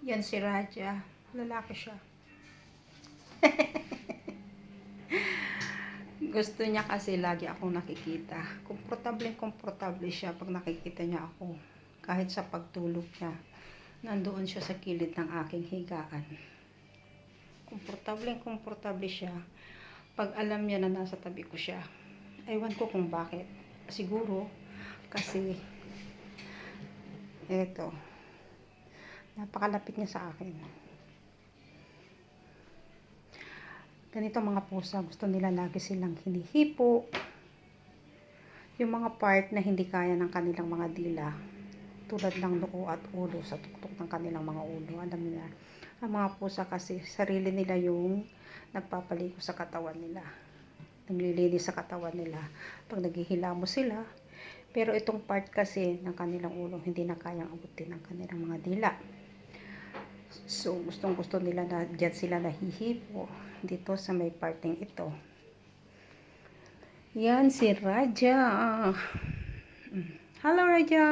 Yan si Raja. Lalaki siya. Gusto niya kasi lagi akong nakikita. Komportable, komportable siya pag nakikita niya ako. Kahit sa pagtulog niya. Nandoon siya sa kilid ng aking higaan. Komportable, komportable siya. Pag alam niya na nasa tabi ko siya. Aywan ko kung bakit. Siguro, kasi, eto, napakalapit niya sa akin. Ganito mga pusa, gusto nila lagi silang hinihipo. Yung mga part na hindi kaya ng kanilang mga dila, tulad ng noo at ulo sa tuktok ng kanilang mga ulo. Alam niyo na, ang mga pusa kasi sarili nila yung nagpapaligo sa katawan nila. Naglilinis sa katawan nila. Pag naghihilamo sila, pero itong part kasi ng kanilang ulo, hindi na kayang abutin ng kanilang mga dila. So, gustong gusto nila na dyan sila nahihipo dito sa may parting ito. Yan si Raja. Mm. Hello Raja.